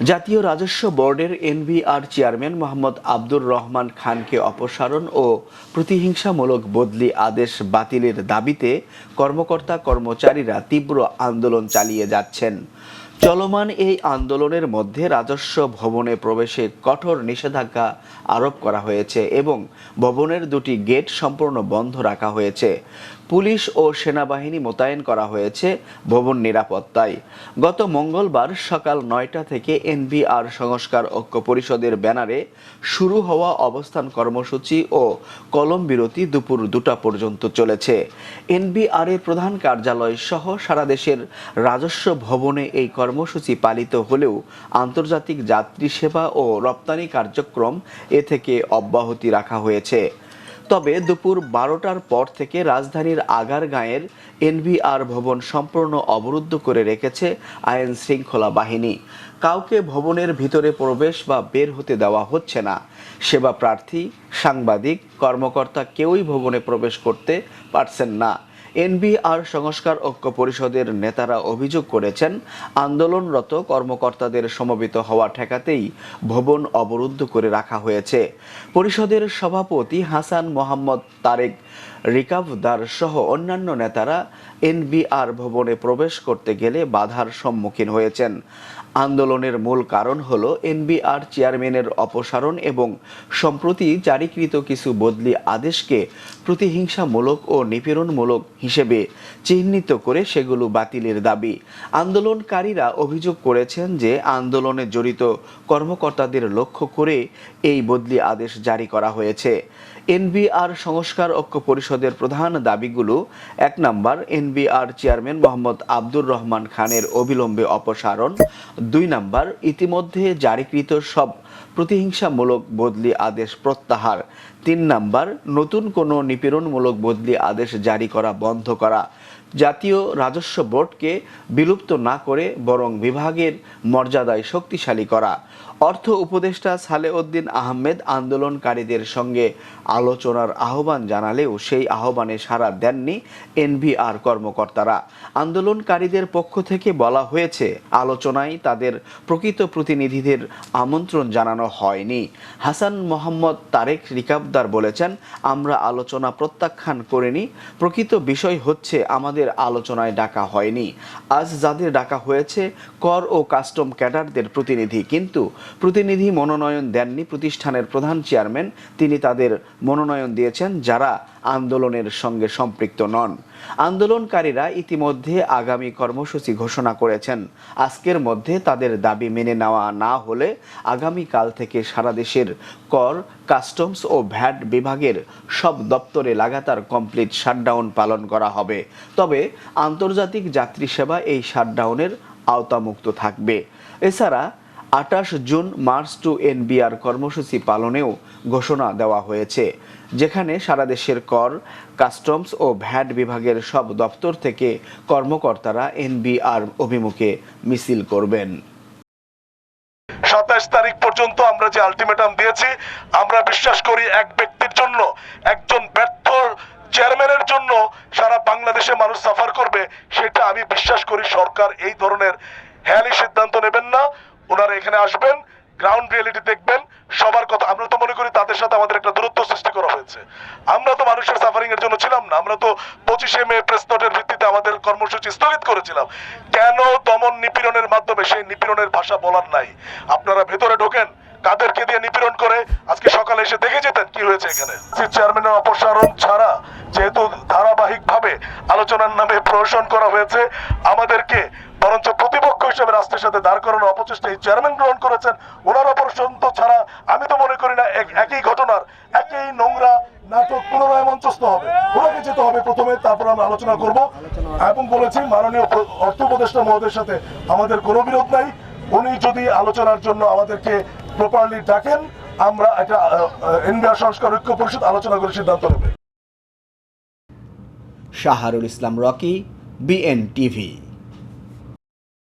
জাতীয় রাজস্ব বোর্ডের এনবিআর চেয়ারম্যান মোহাম্মদ আব্দুর রহমান খানকে অপসারণ ও প্রতিহিংসামূলক বদলি আদেশ বাতিলের দাবিতে কর্মকর্তা কর্মচারীরা তীব্র আন্দোলন চালিয়ে যাচ্ছেন। চলমান এই আন্দোলনের মধ্যে রাজস্ব ভবনে প্রবেশে কঠোর নিষেধাজ্ঞা আরোপ করা হয়েছে এবং ভবনের দুটি গেট সম্পূর্ণ বন্ধ রাখা হয়েছে। পুলিশ ও সেনাবাহিনী মোতায়েন করা হয়েছে ভবন নিরাপত্তায়। গত মঙ্গলবার সকাল নয়টা থেকে এনবিআর সংস্কার ঐক্য পরিষদের ব্যানারে শুরু হওয়া অবস্থান কর্মসূচি ও কলম বিরতি দুপুর দুটা পর্যন্ত চলেছে। এনবিআর এর প্রধান কার্যালয় সহ সারা দেশের রাজস্ব ভবনে এই কর্মসূচি পালিত হলেও আন্তর্জাতিক যাত্রী সেবা ও রপ্তানি কার্যক্রম এ থেকে অব্যাহতি রাখা হয়েছে। তবে দুপুর বারোটার পর থেকে রাজধানীর আগার গাঁয়ের এনভিআর ভবন সম্পূর্ণ অবরুদ্ধ করে রেখেছে আইন শৃঙ্খলা বাহিনী। কাউকে ভবনের ভিতরে প্রবেশ বা বের হতে দেওয়া হচ্ছে না। সেবা প্রার্থী, সাংবাদিক, কর্মকর্তা কেউই ভবনে প্রবেশ করতে পারছেন না। এনবিআর সংস্কার ঐক্য পরিষদের নেতারা অভিযোগ করেছেন, আন্দোলনরত কর্মকর্তাদের সমবেত হওয়া ঠেকাতেই ভবন অবরুদ্ধ করে রাখা হয়েছে। পরিষদের সভাপতি হাসান মোহাম্মদ তারেক রিকাভদার সহ অন্যান্য নেতারা এনবিআর ভবনে প্রবেশ করতে গেলে বাধার সম্মুখীন হয়েছেন। আন্দোলনের মূল কারণ হল এনবিআর চেয়ারম্যানের অপসারণ এবং সম্প্রতি জারিকৃত কিছু বদলি আদেশকে প্রতিহিংসামূলক ও নিপীড়নমূলক হিসেবে চিহ্নিত করে সেগুলো বাতিলের দাবি। আন্দোলনকারীরা অভিযোগ করেছেন যে আন্দোলনে জড়িত কর্মকর্তাদের লক্ষ্য করে এই বদলি আদেশ জারি করা হয়েছে। এনবিআর সংস্কার ঐক্য পরিষদের প্রধান দাবিগুলো এক নম্বর, এনবিআর চেয়ারম্যান মোহাম্মদ আব্দুর রহমান খানের অবিলম্বে অপসারণ। দুই নম্বর, ইতিমধ্যে জারিকৃত সব প্রতিহিংসামূলক বদলি আদেশ প্রত্যাহার। তিন নাম্বার, নতুন কোনো নিপীড়নমূলক বদলি আদেশ জারি করা, বন্ধ করা। জাতীয় রাজস্ব বোর্ডকে বিলুপ্ত না করে বরং বিভাগের মর্যাদায় শক্তিশালী করা। অর্থ উপদেষ্টা সালেউদ্দিন আহমেদ আন্দোলনকারীদের সঙ্গে আলোচনার আহ্বান জানালেও সেই আহ্বানে সাড়া দেননি এনভিআর কর্মকর্তারা। আন্দোলনকারীদের পক্ষ থেকে বলা হয়েছে, আলোচনায় তাদের প্রকৃত প্রতিনিধিদের আমন্ত্রণ জানানো হয়নি। হাসান মোহাম্মদ তারেক রিকাবদার বলেছেন, আমরা আলোচনা প্রত্যাখ্যান করিনি। প্রকৃত বিষয় হচ্ছে, আমাদের আলোচনায় ডাকা হয়নি। আজ যাদের ডাকা হয়েছে কর ও কাস্টম ক্যাডারদের প্রতিনিধি, কিন্তু প্রতিনিধি মনোনয়ন দেননি প্রতিষ্ঠানের প্রধান চেয়ারম্যান। তিনি তাদের মনোনয়ন দিয়েছেন যারা আন্দোলনের সঙ্গে সম্পৃক্ত নন। আন্দোলনকারীরা ইতিমধ্যে আগামী কর্মসূচি ঘোষণা করেছেন। আজকের মধ্যে তাদের দাবি মেনে নেওয়া না হলে আগামীকাল থেকে সারা দেশের কর কাস্টমস ও ভ্যাট বিভাগের সব দপ্তরে লাগাতার কমপ্লিট শাটডাউন পালন করা হবে। তবে আন্তর্জাতিক যাত্রী সেবা এই শাটডাউনের আওতামুক্ত থাকবে। এছাড়া আটাশ জুন মার্চ টু এনবিআর কর্মসূচি পালনেও ঘোষণা দেওয়া হয়েছে, যেখানে সারা দেশের কর কাস্টমস ও ভ্যাট বিভাগের সব দপ্তর থেকে কর্মকর্তারা এনবিআর অভিমুখে মিছিল করবেন। আমরা যে আলটিমেটাম দিয়েছি, আমরা বিশ্বাস করি এক ব্যক্তির জন্য, একজন ব্যর্থ চেয়ারম্যানের জন্য সারা বাংলাদেশে মানুষ সাফার করবে, সেটা আমি বিশ্বাস করি সরকার এই ধরনের হেয়ালি সিদ্ধান্ত নেবেন না। ওনারা এখানে আসবেন গ্রাউন্ড রিয়েলিটি দেখবেন, সবার কথা। আমরা তো মনে করি তাদের সাথে আমাদের একটা দূরত্ব সৃষ্টি করা হয়েছে। আমরা তো মানুষের সাফারিং এর জন্য ছিলাম না। আমরা তো পঁচিশে মে প্রেস নোটের ভিত্তিতে আমাদের কর্মসূচি স্থগিত করেছিলাম। কেন দমন নিপীড়নের মাধ্যমে সেই নিপীড়নের ভাষা বলার নাই? আপনারা ভেতরে ঢোকেন। কাদেরকে দিয়ে নিপীড়ন করে? আজকে সকালে এসে দেখে যেতেন কি হয়েছে এখানে। চেয়ারম্যানের অপসারণ ছাড়া যেহেতু ধারাবাহিক ভাবে আলোচনার নামে প্রহসন করা হয়েছে, আমাদেরকে হিসেবে রাষ্ট্রের সাথে দাঁড় করানোর অপচেষ্টা এই চেয়ারম্যান গ্রহণ করেছেন, ওনার অপসারণ তো ছাড়া আমি তো মনে করি না একই ঘটনার, একই নোংরা নাটক পুনরায় মঞ্চস্থ হবে। ওনাকে যেতে হবে প্রথমে, তারপর আমরা আলোচনা করব। এবং বলেছি, মাননীয় অর্থ উপদেষ্টা মহোদয়ের সাথে আমাদের কোনো বিরোধ নাই। উনি যদি আলোচনার জন্য আমাদেরকে প্রপারলি ডাকেন, আমরা একটা ইন্ডিয়া সংস্কার ঐক্য পরিষদ আলোচনা করে সিদ্ধান্ত নেবে। Shaharul Islam Rocky, BN TV.